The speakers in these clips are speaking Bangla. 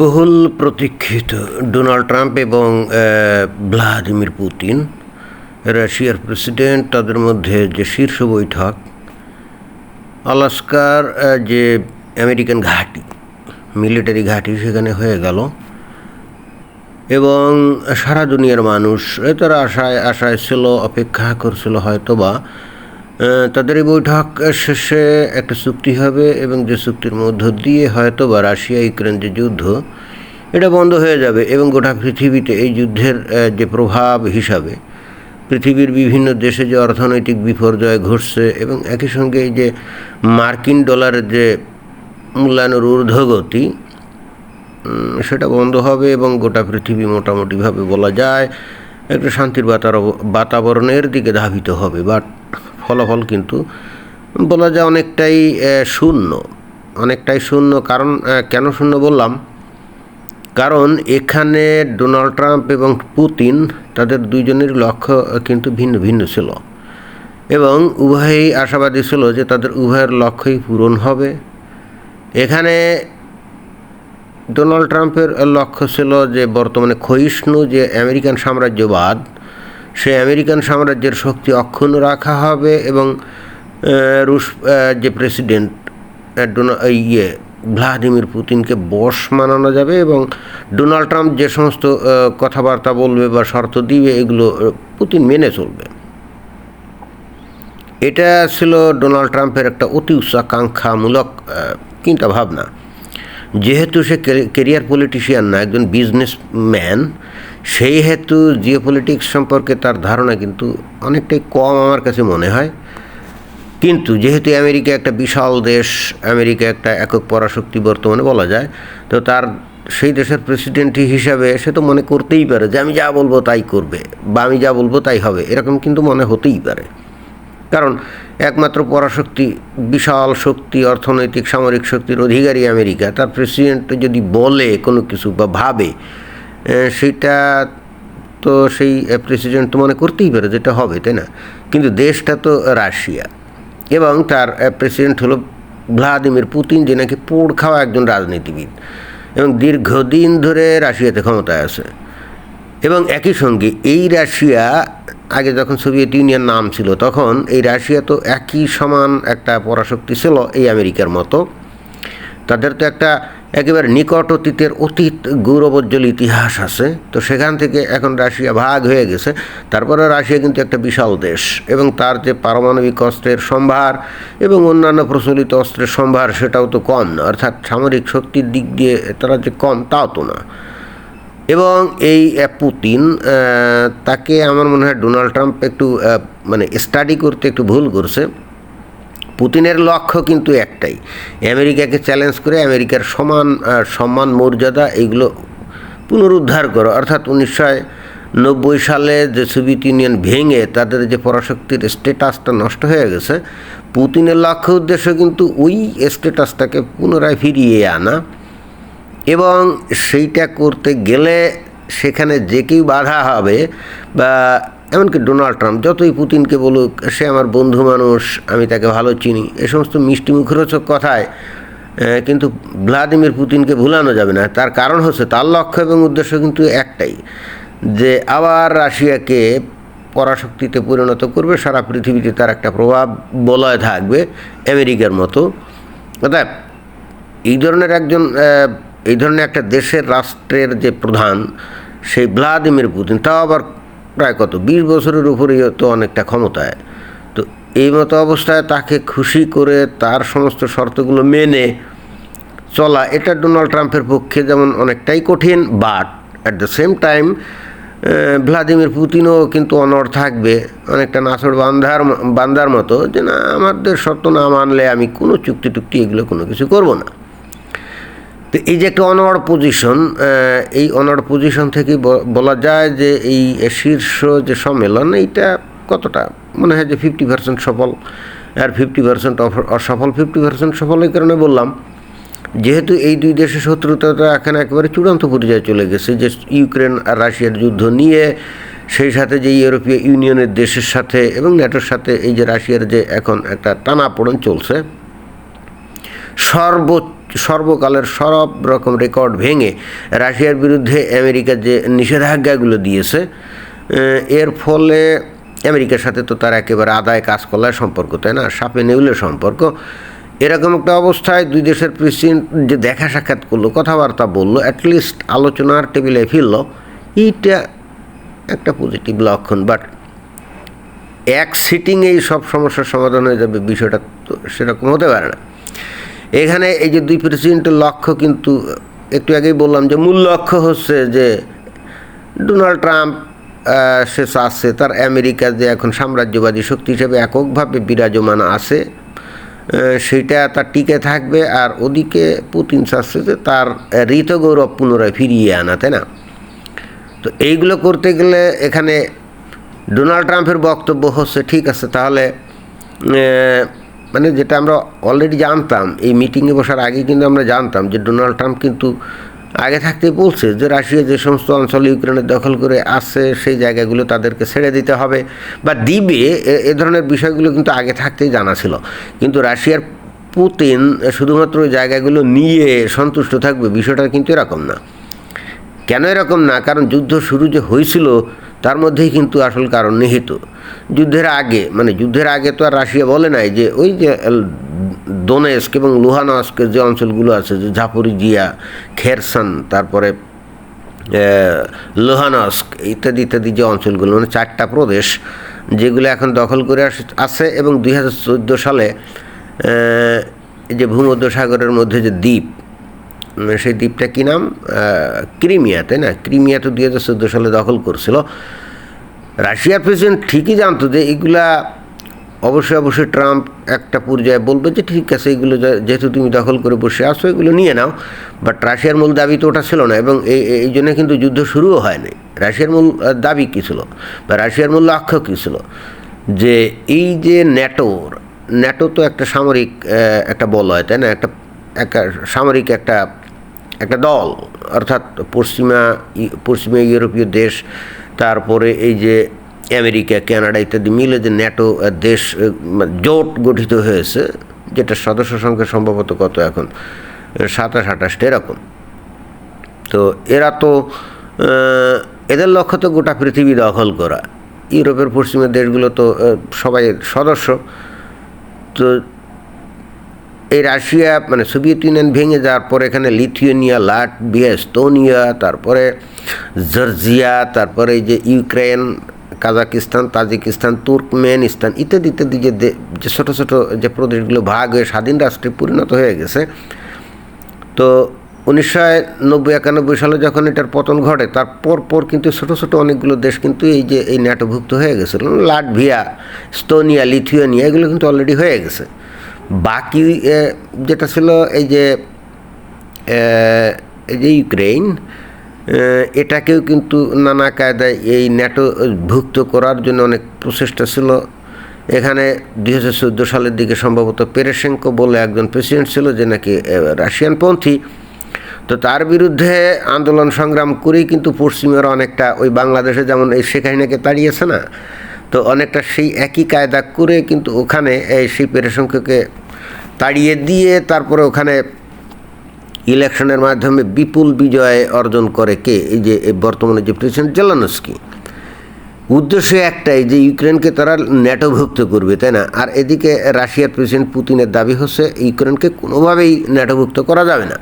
বহুল প্রতীক্ষিত ডোনাল্ড ট্রাম্প এবং ভ্লাদিমির পুতিন, রাশিয়ার প্রেসিডেন্ট, তাদের মধ্যে যে শীর্ষ বৈঠক, আলাস্কার যে আমেরিকান ঘাঁটি, মিলিটারি ঘাঁটি সেখানে হয়ে গেল। এবং সারা দুনিয়ার মানুষ তারা আশায় আশায় ছিল, অপেক্ষা করছিল হয়তো বা তাদের এই বৈঠক শেষে একটা চুক্তি হবে এবং যে চুক্তির মধ্য দিয়ে হয়তো বা রাশিয়া ইউক্রেন যে যুদ্ধ, এটা বন্ধ হয়ে যাবে এবং গোটা পৃথিবীতে এই যুদ্ধের যে প্রভাব হিসাবে পৃথিবীর বিভিন্ন দেশে যে অর্থনৈতিক বিপর্যয় ঘটছে এবং একই সঙ্গে এই যে মার্কিন ডলারের যে মূল্যায়নের ঊর্ধ্বগতি সেটা বন্ধ হবে এবং গোটা পৃথিবী মোটামুটিভাবে বলা যায় একটা শান্তির বাতাবরণের দিকে ধাবিত হবে। বাট ফলাফল কিন্তু বলা যায় অনেকটাই শূন্য। অনেকটাই শূন্য। কারণ কেন শূন্য বললাম? কারণ এখানে ডোনাল্ড ট্রাম্প এবং পুতিন তাদের দুইজনের লক্ষ্য কিন্তু ভিন্ন ভিন্ন ছিল। এবং উভয়ই আশাবাদী ছিল যে তাদের উভয়ের লক্ষ্যই পূরণ হবে। এখানে ডোনাল্ড ট্রাম্পের লক্ষ্য ছিল যে বর্তমানে ক্ষয়িষ্ণু যে আমেরিকান সাম্রাজ্যবাদ সেই আমেরিকান সাম্রাজ্যের শক্তি অক্ষুণ্ণ রাখা হবে এবং রুশ যে প্রেসিডেন্ট ডোনা ইয়ে ভ্লাদিমির পুতিনকে বশ মানানো যাবে এবং ডোনাল্ড ট্রাম্প যে সমস্ত কথাবার্তা বলবে বা শর্ত দিবে, এগুলো পুতিন মেনে চলবে। এটা ছিল ডোনাল্ড ট্রাম্পের একটা অতি উচ্চাকাঙ্ক্ষামূলক চিন্তা ভাবনা যেহেতু সে কেরিয়ার পলিটিশিয়ান না, একজন বিজনেসম্যান সেই হেতু জিও পলিটিক্স সম্পর্কে তার ধারণা কিন্তু অনেকটাই কম আমার কাছে মনে হয়। কিন্তু যেহেতু আমেরিকা একটা বিশাল দেশ, আমেরিকা একটা একক পরাশক্তি বর্তমানে বলা যায়, তো তার সেই দেশের প্রেসিডেন্ট হিসাবে সে তো মনে করতেই পারে যে আমি যা বলব তাই করবে বা আমি যা বলব তাই হবে। এরকম কিন্তু মনে হতেই পারে। কারণ একমাত্র পরাশক্তি, বিশাল শক্তি, অর্থনৈতিক সামরিক শক্তির অধিকারী আমেরিকা, তার প্রেসিডেন্ট যদি বলে কোনো কিছু বা ভাবে সেটা তো সেই প্রেসিডেন্ট তো মনে করতেই পারে যেটা হবে, তাই না? কিন্তু দেশটা তো রাশিয়া এবং তার প্রেসিডেন্ট হলো ভ্লাদিমির পুতিন, যে নাকি পোড় খাওয়া একজন রাজনীতিবিদ এবং দীর্ঘদিন ধরে রাশিয়াতে ক্ষমতায় আছে। এবং একই সঙ্গে এই রাশিয়া, আগে যখন সোভিয়েত ইউনিয়ন নাম ছিল, তখন এই রাশিয়া তো একই সমান একটা পরাশক্তি ছিল এই আমেরিকার মতো। তাদের তো একটা একেবারে নিকট অতীতের অতীত গৌরবোজ্জ্বল ইতিহাস আছে। তো সেখান থেকে এখন রাশিয়া ভাগ হয়ে গেছে। তারপরে রাশিয়া কিন্তু একটা বিশাল দেশ এবং তার যে পারমাণবিক অস্ত্রের সম্ভার এবং অন্যান্য প্রচলিত অস্ত্রের সম্ভার সেটাও তো কম না। অর্থাৎ সামরিক শক্তির দিক দিয়ে তারা যে কম, তাও তো না। এবং এই পুতিন তাকে আমার মনে হয় ডোনাল্ড ট্রাম্প একটু মানে স্টাডি করতে একটু ভুল করছে। পুতিনের লক্ষ্য কিন্তু একটাই। আমেরিকাকে চ্যালেঞ্জ করে আমেরিকার সমান সম্মান, মর্যাদা এইগুলো পুনরুদ্ধার করো। অর্থাৎ উনিশশো নব্বই সালে যে সোভিয়েত ইউনিয়ন ভেঙে তাদের যে পরাশক্তির স্ট্যাটাসটা নষ্ট হয়ে গেছে, পুতিনের লক্ষ্য উদ্দেশ্য কিন্তু ওই স্ট্যাটাসটাকে পুনরায় ফিরিয়ে আনা এবং সেইটা করতে গেলে সেখানে যে কেউ বাধা হবে বা এমনকি ডোনাল্ড ট্রাম্প, যতই পুতিনকে বলুক, সে আমার বন্ধু মানুষ, আমি তাকে ভালো চিনি, এ সমস্ত মিষ্টি মুখরোচক কথায় কিন্তু ভ্লাদিমির পুতিনকে ভুলানো যাবে না। তার কারণ হচ্ছে, তার লক্ষ্য এবং উদ্দেশ্য কিন্তু একটাই, যে আবার রাশিয়াকে পরাশক্তিতে পরিণত করবে, সারা পৃথিবীতে তার একটা প্রভাব বলয় থাকবে, আমেরিকার মতো। অর্থাৎ এই ধরনের একজন এই ধরনের একটা দেশের রাষ্ট্রের যে প্রধান, সেই ভ্লাদিমির পুতিন, তাও আবার প্রায় কত, বিশ বছরের উপরেই তো অনেকটা ক্ষমতায়। তো এই মতো অবস্থায় তাকে খুশি করে তার সমস্ত শর্তগুলো মেনে চলা, এটা ডোনাল্ড ট্রাম্পের পক্ষে যেমন অনেকটাই কঠিন, but at the same time Vladimir পুতিনও কিন্তু অনড় থাকবে, অনেকটা নাছড় বান্ধার বান্দার মতো যে না, আমাদের শর্ত না মানলে আমি কোনো চুক্তি টুক্তি এগুলো কোনো কিছু করব না। তো এই যে একটা অনড় পজিশন এই অনড় পজিশন থেকে বলা যায় যে এই শীর্ষ যে সম্মেলন, এইটা কতটা? মনে হয় যে ফিফটি পার্সেন্ট সফল। আর ফিফটি পার্সেন্ট অসফল ফিফটি পার্সেন্ট সফল এই কারণে বললাম। যেহেতু এই দুই দেশের শত্রুতাটা এখন একেবারে চূড়ান্ত পর্যায়ে চলে গেছে, যে ইউক্রেন আর রাশিয়ার যুদ্ধ নিয়ে, সেই সাথে যে ইউরোপীয় ইউনিয়নের দেশের সাথে এবং ন্যাটোর সাথে এই যে রাশিয়ার যে এখন একটা টানাপোড়েন চলছে, সর্বোচ্চ সর্বকালের সব রকম রেকর্ড ভেঙে রাশিয়ার বিরুদ্ধে আমেরিকা যে নিষেধাজ্ঞাগুলো দিয়েছে এর ফলে আমেরিকার সাথে তো তার একেবারে আদায় কাজ করার সম্পর্ক, তাই না? সাপে নেউলের সম্পর্ক। এরকম একটা অবস্থায় দুই দেশের প্রেসিডেন্ট যে দেখা সাক্ষাৎ করল, কথাবার্তা বলল অ্যাটলিস্ট আলোচনার টেবিলে ফিরলো। এইটা একটা পজিটিভ লক্ষণ বাট এক সিটিংয়েই সব সমস্যার সমাধান হয়ে যাবে বিষয়টা তো সেরকম হতে পারে না। এখানে এই যে দুই প্রেসিডেন্টের লক্ষ্য কিন্তু, একটু আগেই বললাম যে মূল লক্ষ্য হচ্ছে যে ডোনাল্ড ট্রাম্প সে চাচ্ছে তার আমেরিকা যে এখন সাম্রাজ্যবাদী শক্তি হিসেবে এককভাবে বিরাজমান আছে সেটা তার টিকে থাকবে। আর ওদিকে পুতিন চাচ্ছে যে তার ঋত গৌরব পুনরায় ফিরিয়ে আনা, তাই না? তো এইগুলো করতে গেলে এখানে ডোনাল্ড ট্রাম্পের বক্তব্য হচ্ছে, ঠিক আছে, তাহলে মানে যেটা আমরা অলরেডি জানতাম, এই মিটিংয়ে বসার আগে কিন্তু আমরা জানতাম যে ডোনাল্ড ট্রাম্প কিন্তু আগে থাকতেই বলছে যে রাশিয়া যে সমস্ত অঞ্চল ইউক্রেনের দখল করে আসছে, সেই জায়গাগুলো তাদেরকে ছেড়ে দিতে হবে বা দিবে, এ- ধরনের বিষয়গুলো কিন্তু আগে থাকতেই জানা ছিল। কিন্তু রাশিয়ার পুতিন শুধুমাত্র জায়গাগুলো নিয়ে সন্তুষ্ট থাকবে, বিষয়টা কিন্তু এরকম না। কেন এরকম না? কারণ যুদ্ধ শুরু যে হয়েছিল, তার মধ্যেই কিন্তু আসল কারণ নিহিত। যুদ্ধের আগে মানে যুদ্ধের আগে তো আর রাশিয়া বলে নাই যে, ওই যে দোনেস্ক এবং লুহানস্কের যে অঞ্চলগুলো আছে, যে ঝাপরিজিয়া, খেরসান, তারপরে লোহানস্ক, ইত্যাদি ইত্যাদি যে অঞ্চলগুলো মানে চারটা প্রদেশ, যেগুলো এখন দখল করে আস- আছে এবং দুই হাজার চোদ্দ সালে যে ভূমধ্যসাগরের মধ্যে যে দ্বীপ সেই দ্বীপটা কী নাম? আহ, ক্রিমিয়া তাই না? ক্রিমিয়া তো দুই হাজার চোদ্দ সালে দখল করছিল। রাশিয়ার প্রেসিডেন্ট ঠিকই জানতো যে এগুলা অবশ্যই অবশ্যই ট্রাম্প একটা পর্যায়ে বলবে যে ঠিক আছে এগুলো যেহেতু তুমি দখল করে বসে আসো এগুলো নিয়ে নাও। বাট রাশিয়ার মূল দাবি তো ওটা ছিল না এবং এই এই জন্য কিন্তু যুদ্ধ শুরুও হয়নি। রাশিয়ার মূল দাবি কী ছিল? বা রাশিয়ার মূল লক্ষ্য কী ছিল? যে এই যে ন্যাটোর ন্যাটো তো একটা সামরিক একটা বল হয় তাই না? একটা একটা সামরিক একটা একটা দল, অর্থাৎ পশ্চিমা পশ্চিমা ইউরোপীয় দেশ, তারপরে এই যে আমেরিকা, কানাডা ইত্যাদি মিলে যে ন্যাটো দেশ মানে জোট গঠিত হয়েছে, যেটা সদস্য সংখ্যা সম্ভবত কত এখন? সাতাশ, আঠাশটা, এরকম। তো এরা তো এদের লক্ষ্য তো গোটা পৃথিবী দখল করা। ইউরোপের পশ্চিমের দেশগুলো তো সবাই সদস্য। তো এই রাশিয়া মানে সোভিয়েত ইউনিয়ন ভেঙে যাওয়ার পর এখানে লিথুয়েনিয়া, লাটভিয়া, এস্তোনিয়া, তারপরে জর্জিয়া, তারপরে এই যে ইউক্রেন, কাজাকিস্তান, তাজিকিস্তান, তুর্কমেনিস্তান ইত্যাদি ইত্যাদি যে যে ছোটো ছোটো যে প্রদেশগুলো ভাগ হয়ে স্বাধীন রাষ্ট্রে পরিণত হয়ে গেছে। তো উনিশশো নব্বই একানব্বই সালে যখন এটার পতন ঘটে, তার পর পর কিন্তু ছোটো ছোটো অনেকগুলো দেশ কিন্তু এই যে, এই ন্যাটোভুক্ত হয়ে গেছিল। লাটভিয়া স্তোনিয়া লিথুয়ানিয়া, এগুলো কিন্তু অলরেডি হয়ে গেছে। বাকি যেটা ছিল এই যে এই যে ইউক্রেন এটাকেও কিন্তু নানা কায়দায় এই ন্যাটো ভুক্ত করার জন্য অনেক প্রচেষ্টা ছিল। এখানে দুই হাজার চোদ্দ সালের দিকে সম্ভবত পেরেশেঙ্কো বলে একজন প্রেসিডেন্ট ছিল যে নাকি রাশিয়ানপন্থী তো তার বিরুদ্ধে আন্দোলন সংগ্রাম করেই কিন্তু পশ্চিমেরা অনেকটা ওই বাংলাদেশে যেমন এই শেখ হাসিনাকে তাড়িয়েছে না তো অনেকটা সেই একই কায়দা করে কিন্তু ওখানে এই সেই পেরেশঙ্ককে তাড়িয়ে দিয়ে তারপরে ওখানে ইলেকশনের মাধ্যমে বিপুল বিজয় অর্জন করে কে? এই যে বর্তমানে যে প্রেসিডেন্ট জেলানস্কি। উদ্দেশ্য একটাই যে ইউক্রেনকে তারা ন্যাটোভুক্ত করবে, তাই না? আর এদিকে রাশিয়ার প্রেসিডেন্ট পুতিনের দাবি হচ্ছে ইউক্রেনকে কোনোভাবেই ন্যাটোভুক্ত করা যাবে না।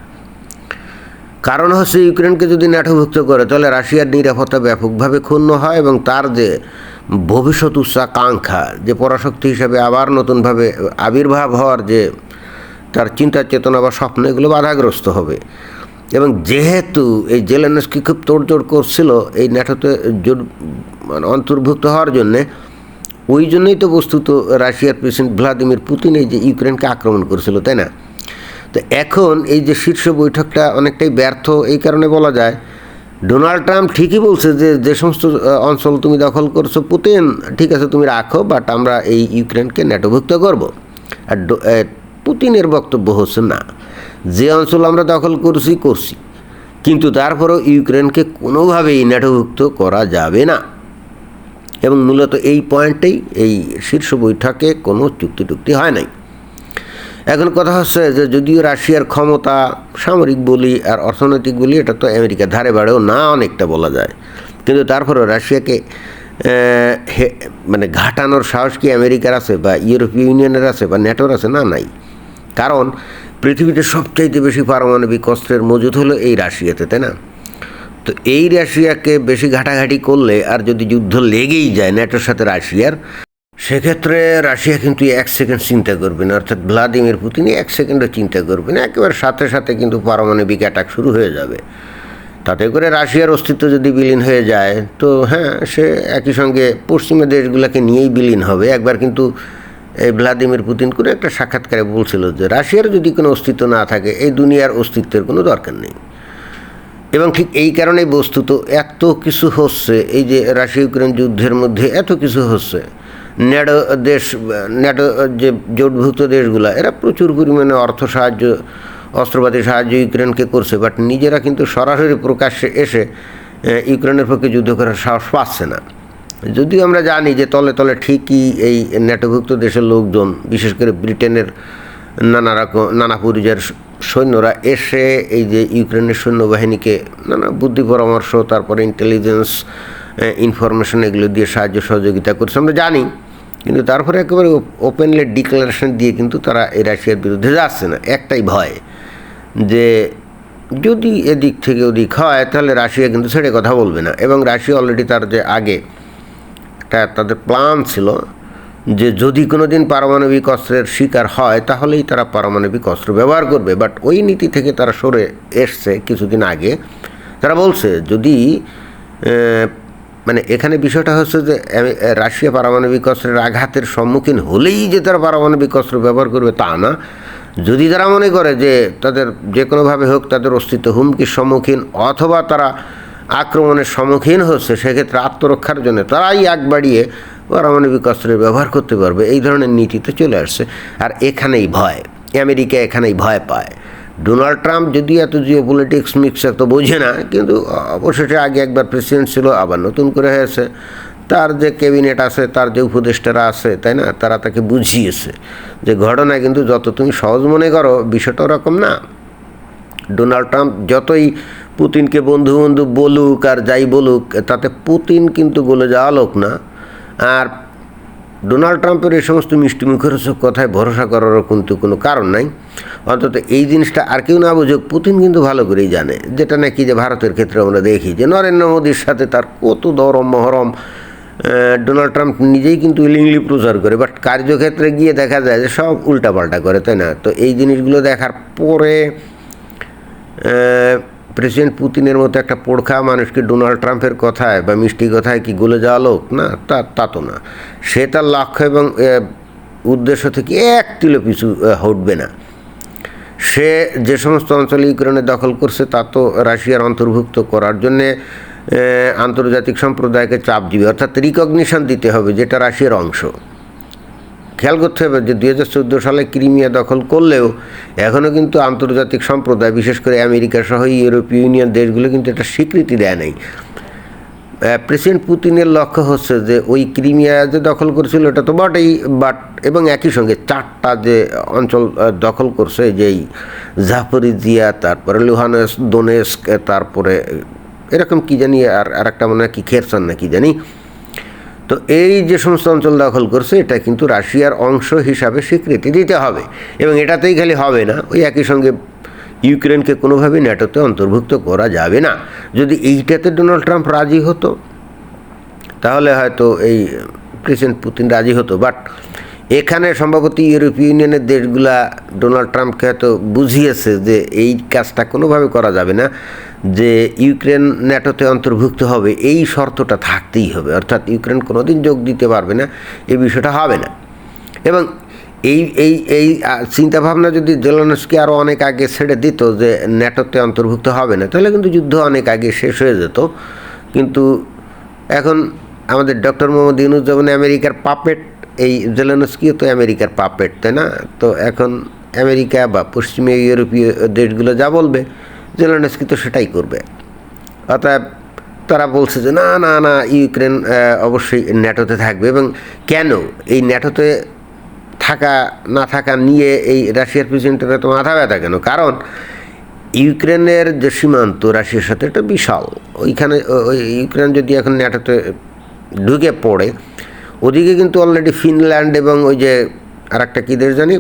কারণ হচ্ছে ইউক্রেনকে যদি ন্যাটোভুক্ত করে, তাহলে রাশিয়ার নিরাপত্তা ব্যাপকভাবে ক্ষুণ্ণ হয় এবং তার যে ভবিষ্যৎ উচ্চাকাঙ্ক্ষা, যে পরাশক্তি হিসাবে আবার নতুনভাবে আবির্ভাব হওয়ার যে তার চিন্তা চেতনা বা স্বপ্ন, এগুলো বাধাগ্রস্ত হবে। এবং যেহেতু এই জেলেনস্কি খুব তোড়জোড় করছিল এই ন্যাটোতে জোট- মানে অন্তর্ভুক্ত হওয়ার জন্যে, ওই জন্যই তো বস্তুত রাশিয়ার প্রেসিডেন্ট ভ্লাদিমির পুতিন এই যে ইউক্রেনকে আক্রমণ করেছিল, তাই না? তো এখন এই যে শীর্ষ বৈঠকটা অনেকটাই ব্যর্থ, এই কারণে বলা যায় ডোনাল্ড ট্রাম্প ঠিকই বলছে যে যে সমস্ত অঞ্চল তুমি দখল করছ পুতিন, ঠিক আছে, তুমি রাখো বাট আমরা এই ইউক্রেনকে ন্যাটোভুক্ত করব। আর পুতিনের বক্তব্য হচ্ছে না, যে অঞ্চল আমরা দখল করছি করছি, কিন্তু তারপরেও ইউক্রেনকে কোনোভাবেই ন্যাটোভুক্ত করা যাবে না। এবং মূলত এই পয়েন্টেই এই শীর্ষ বৈঠকে কোনো চুক্তি টুক্তি হয় নাই। এখন কথা হচ্ছে যে যদিও রাশিয়ার ক্ষমতা সামরিক বলি আর অর্থনৈতিক বলি, এটা তো আমেরিকার ধারে বাড়েও না অনেকটা বলা যায়। কিন্তু তারপরেও রাশিয়াকে মানে ঘাটানোর সাহস কি আমেরিকার আছে বা ইউরোপীয় ইউনিয়নের আছে বা নেটোর আছে? না, নাই। কারণ পৃথিবীতে সবচাইতে বেশি পারমাণবিক অস্ত্রের মজুদ হলো এই রাশিয়াতে, তাই না? তো এই রাশিয়াকে বেশি ঘাটাঘাটি করলে আর যদি যুদ্ধ লেগেই যায় ন্যাটোর সাথে রাশিয়ার সেক্ষেত্রে রাশিয়া কিন্তু এক সেকেন্ড চিন্তা করবে না। অর্থাৎ ভ্লাদিমির পুতিন এক সেকেন্ডও চিন্তা করবে না। একেবারে সাথে সাথে কিন্তু পারমাণবিক অ্যাটাক শুরু হয়ে যাবে। তাতে করে রাশিয়ার অস্তিত্ব যদি বিলীন হয়ে যায়, তো হ্যাঁ সে একই সঙ্গে পশ্চিমা দেশগুলোকে নিয়েই বিলীন হবে। একবার কিন্তু এই ভ্লাদিমির পুতিন কোনো একটা সাক্ষাৎকারে বলছিল যে, রাশিয়ার যদি কোনো অস্তিত্ব না থাকে, এই দুনিয়ার অস্তিত্বের কোনো দরকার নেই। এবং ঠিক এই কারণেই বস্তুত এত কিছু হচ্ছে, এই যে রাশিয়া ইউক্রেন যুদ্ধের মধ্যে এত কিছু হচ্ছে ন্যাটো দেশ ন্যাটো যে জোটভুক্ত দেশগুলো, এরা প্রচুর পরিমাণে অর্থ সাহায্য, অস্ত্রপাতি সাহায্য ইউক্রেনকে করছে বাট নিজেরা কিন্তু সরাসরি প্রকাশ্যে এসে ইউক্রেনের পক্ষে যুদ্ধ করার সাহস পাচ্ছে না। যদিও আমরা জানি যে তলে তলে ঠিকই এই ন্যাটোভুক্ত দেশের লোকজন, বিশেষ করে ব্রিটেনের নানা রকম, নানা পরিযায়ের সৈন্যরা এসে এই যে ইউক্রেনের সৈন্যবাহিনীকে নানা বুদ্ধি পরামর্শ, তারপরে ইন্টেলিজেন্স ইনফরমেশন এগুলো দিয়ে সাহায্য সহযোগিতা করছে। আমরা জানি কিন্তু তারপরে একেবারে ওপেনলি ডিক্লারেশন দিয়ে কিন্তু তারা এই রাশিয়ার বিরুদ্ধে যাচ্ছে না। একটাই ভয় যে যদি এদিক থেকে ওদিক হয়, তাহলে রাশিয়া কিন্তু ছেড়ে কথা বলবে না। এবং রাশিয়া অলরেডি তার যে আগে একটা তাদের প্ল্যান ছিল যে যদি কোনো দিন পারমাণবিক অস্ত্রের শিকার হয়, তাহলেই তারা পারমাণবিক অস্ত্র ব্যবহার করবে। বাট ওই নীতি থেকে তারা সরে এসছে কিছুদিন আগে। তারা বলছে, যদি মানে এখানে বিষয়টা হচ্ছে যে রাশিয়া পারমাণবিক অস্ত্রের আঘাতের সম্মুখীন হলেই যে তারা পারমাণবিক অস্ত্র ব্যবহার করবে তা না। যদি তারা মনে করে যে তাদের যে কোনোভাবে হোক তাদের অস্তিত্ব হুমকির সম্মুখীন অথবা তারা আক্রমণের সম্মুখীন হচ্ছে, সেক্ষেত্রে আত্মরক্ষার জন্য তারাই আগ বাড়িয়ে পারমাণবিক অস্ত্রের ব্যবহার করতে পারবে। এই ধরনের নীতিতে চলে আসছে। আর এখানেই ভয়, আমেরিকা এখানেই ভয় পায়। ডোনাল্ড ট্রাম্প যদি এত জিও পলিটিক্স মিক্স এত বোঝে না, কিন্তু অবশেষে আগে একবার প্রেসিডেন্ট ছিল, আবার নতুন করে হয়েছে। তার যে ক্যাবিনেট আছে, তার যে উপদেষ্টারা আছে, তাই না? তারা তাকে বুঝিয়েছে যে ঘটনা কিন্তু যত তুমি সহজ মনে করো, বিষয়টা ওরকম না। ডোনাল্ড ট্রাম্প যতই পুতিনকে বন্ধু বন্ধু বলুক আর যাই বলুক, তাতে পুতিন কিন্তু গলে যাওয়া লোক না। আর ডোনাল্ড ট্রাম্পের এই সমস্ত মিষ্টি মুখরোচক কথায় ভরসা করারও কিন্তু কোনো কারণ নাই। অন্তত এই জিনিসটা আর কেউ না বুঝুক, পুতিন কিন্তু ভালো করেই জানে, যেটা নাকি যে ভারতের ক্ষেত্রে আমরা দেখি যে নরেন্দ্র মোদীর সাথে তার কত দরম মহরম ডোনাল্ড ট্রাম্প নিজেই কিন্তু উইলিংলি প্রচার করে, বাট কার্যক্ষেত্রে গিয়ে দেখা যায় যে সব উল্টাপাল্টা করে, তাই না? তো এই জিনিসগুলো দেখার পরে প্রেসিডেন্ট পুতিনের মতো একটা পোড়খা মানুষকে ডোনাল্ড ট্রাম্পের কথায় বা মিষ্টি কথায় কি গলে যাওয়া লোক? না, তা তা তো না। সে তার লক্ষ্য এবং উদ্দেশ্য থেকে এক তিলো পিছু হটবে না। সে যে সমস্ত অঞ্চল ইউক্রেনে দখল করছে, তা তো রাশিয়ার অন্তর্ভুক্ত করার জন্যে আন্তর্জাতিক সম্প্রদায়কে চাপ দিবে। অর্থাৎ রিকগনিশন দিতে হবে, যেটা রাশিয়ার অংশ। খেয়াল করতে হবে যে দুই হাজার চোদ্দ সালে ক্রিমিয়া দখল করলেও এখনও কিন্তু আন্তর্জাতিক সম্প্রদায়, বিশেষ করে আমেরিকা সহ ইউরোপীয় ইউনিয়ন দেশগুলো কিন্তু এটা স্বীকৃতি দেয় নাই। প্রেসিডেন্ট পুতিনের লক্ষ্য হচ্ছে যে ওই ক্রিমিয়া যে দখল করেছিল এটা তো বটেই বাট এবং একই সঙ্গে চারটা যে অঞ্চল দখল করছে, যেই জাফরিজিয়া তারপরে লুহানেস, দোনেস্ক, তারপরে এরকম কি জানি আর আর একটা মনে হয় কি খেরসান না কি জানি তো এই যে সমস্ত অঞ্চল দখল করছে, এটা কিন্তু রাশিয়ার অংশ হিসাবে স্বীকৃতি দিতে হবে। এবং এটাতেই খালি হবে না, ওই একই সঙ্গে ইউক্রেনকে কোনোভাবেই ন্যাটোতে অন্তর্ভুক্ত করা যাবে না। যদি এইটাতে ডোনাল্ড ট্রাম্প রাজি হতো, তাহলে হয়তো এই প্রেসিডেন্ট পুতিন রাজি হতো। বাট এখানে সম্ভবত ইউরোপীয় ইউনিয়নের দেশগুলা ডোনাল্ড ট্রাম্পকে হয়তো বুঝিয়েছে যে এই কাজটা কোনোভাবে করা যাবে না। যে ইউক্রেন ন্যাটোতে অন্তর্ভুক্ত হবে, এই শর্তটা থাকতেই হবে। অর্থাৎ ইউক্রেন কোনো দিন যোগ দিতে পারবে না এই বিষয়টা হবে না। এবং এই এই এই চিন্তাভাবনা যদি জেলানস্কি আরও অনেক আগে ছেড়ে দিত যে ন্যাটোতে অন্তর্ভুক্ত হবে না, তাহলে কিন্তু যুদ্ধ অনেক আগে শেষ হয়ে যেত। কিন্তু এখন আমাদের ডক্টর মোহাম্মদ ইউনুস যেমন আমেরিকার পাপেট, এই জেলানস্কিও তো আমেরিকার পাপেট, তাই না? তো এখন আমেরিকা বা পশ্চিমীয় ইউরোপীয় দেশগুলো যা বলবে জেলানস্কি তো সেটাই করবে। অতএব তারা বলছে যে, না না না, ইউক্রেন অবশ্যই ন্যাটোতে থাকবে। এবং কেন এই ন্যাটোতে থাকা, না থাকা নিয়ে এই রাশিয়ার প্রেসিডেন্টের এত মাথা ব্যথা কেন? কারণ ইউক্রেনের যে সীমান্ত রাশিয়ার সাথে এটা বিশাল। ওইখানে ওই ইউক্রেন যদি এখন ন্যাটোতে ঢুকে পড়ে, ওদিকে কিন্তু অলরেডি ফিনল্যান্ড এবং ওই যে আর একটা কী দেশ জানি?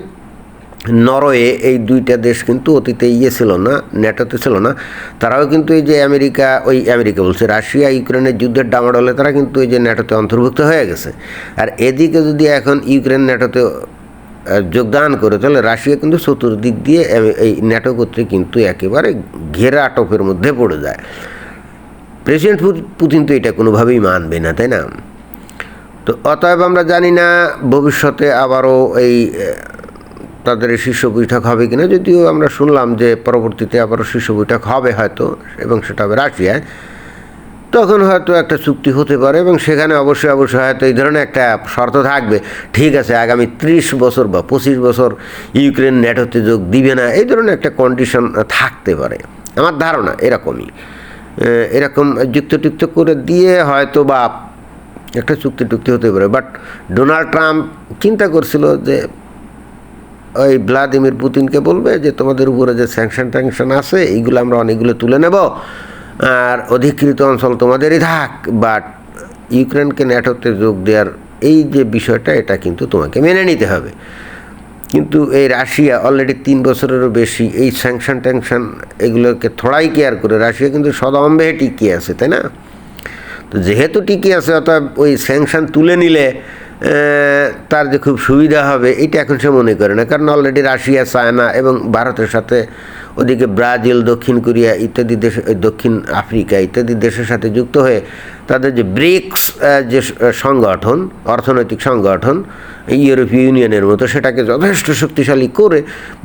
নরওয়ে এই দুইটা দেশ কিন্তু অতীতে ইয়ে ছিল না ন্যাটোতে ছিল না। তারাও কিন্তু এই যে আমেরিকা, ওই আমেরিকা বলছে, রাশিয়া, ইউক্রেনের যুদ্ধের ডামাডলে তারা কিন্তু এই যে ন্যাটোতে অন্তর্ভুক্ত হয়ে গেছে। আর এদিকে যদি এখন ইউক্রেন ন্যাটোতে যোগদান করে, তাহলে রাশিয়া কিন্তু চতুর্দিক দিয়ে এই ন্যাটো কর্তৃক কিন্তু একেবারে ঘেরা আটকের মধ্যে পড়ে যায়। প্রেসিডেন্ট পুতিন তো এটা কোনোভাবেই মানবে না, তাই না? তো অতএব আমরা জানি না, ভবিষ্যতে আবারও এই তাদের এই শীর্ষ বৈঠক হবে কিনা, যদিও আমরা শুনলাম যে পরবর্তীতে আবারও শীর্ষ বৈঠক হবে হয়তো, এবং সেটা হবে রাশিয়ায়। তখন হয়তো একটা চুক্তি হতে পারে, এবং সেখানে অবশ্যই অবশ্যই হয়তো এই ধরনের একটা শর্ত থাকবে। ঠিক আছে, আগামী ত্রিশ বছর বা পঁচিশ বছর ইউক্রেন ন্যাটোতে যোগ দিবে না, এই ধরনের একটা কন্ডিশন থাকতে পারে। আমার ধারণা এরকমই। এরকম যুক্ত টুক্ত করে দিয়ে হয়তো বা একটা চুক্তি টুক্তি হতে পারে বাট ডোনাল্ড ট্রাম্প চিন্তা করছিল যে ওই ভ্লাদিমির পুতিনকে বলবে যে, তোমাদের উপরে যে স্যাংশন ট্যাংশন আছে, এইগুলো আমরা অনেকগুলো তুলে নেব। আর অধিকৃত অঞ্চল তোমাদেরই থাক। বাট ইউক্রেনকে ন্যাটোতে যোগ দেওয়ার এই যে বিষয়টা, এটা কিন্তু তোমাকে মেনে নিতে হবে। কিন্তু এই রাশিয়া অলরেডি তিন বছরেরও বেশি এই স্যাংশন ট্যাংশন এগুলোকে থোড়াই কেয়ার করে, রাশিয়া কিন্তু সদম্বে টিকিয়ে আছে, তাই না? তো যেহেতু টিকিয়ে আছে অর্থাৎ ওই স্যাংশন তুলে নিলে তার যে খুব সুবিধা হবে, এটা এখন সে মনে করে না। কারণ অলরেডি রাশিয়া, চায়না এবং ভারতের সাথে ওদিকে ব্রাজিল, দক্ষিণ কোরিয়া ইত্যাদি দেশ দক্ষিণ আফ্রিকা ইত্যাদি দেশের সাথে যুক্ত হয়ে তাদের যে ব্রিক্স যে সংগঠন, অর্থনৈতিক সংগঠন ইউরোপীয় ইউনিয়নের মতো, সেটাকে যথেষ্ট শক্তিশালী করে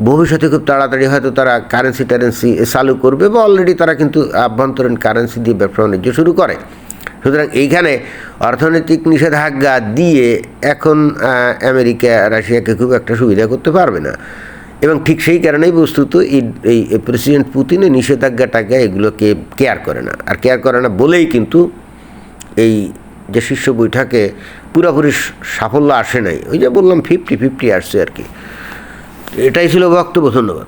ভবিষ্যতে খুব তাড়াতাড়ি হয়তো তারা কারেন্সি টারেন্সি চালু করবে বা অলরেডি তারা কিন্তু আভ্যন্তরীণ কারেন্সি দিয়ে ব্যবসা বাণিজ্য শুরু করে। সুতরাং এইখানে অর্থনৈতিক নিষেধাজ্ঞা দিয়ে এখন আমেরিকা, রাশিয়াকে খুব একটা সুবিধা করতে পারবে না। এবং ঠিক সেই কারণেই বস্তুত এই এই প্রেসিডেন্ট পুতিনের নিষেধাজ্ঞাটাকে এগুলোকে কেয়ার করে না। আর কেয়ার করে না বলেই কিন্তু এই যে শীর্ষ বৈঠকে পুরোপুরি সাফল্য আসে নাই। ওই যে বললাম, ফিফটি ফিফটি আসছে আর কি। এটাই ছিল বক্তব্য, ধন্যবাদ।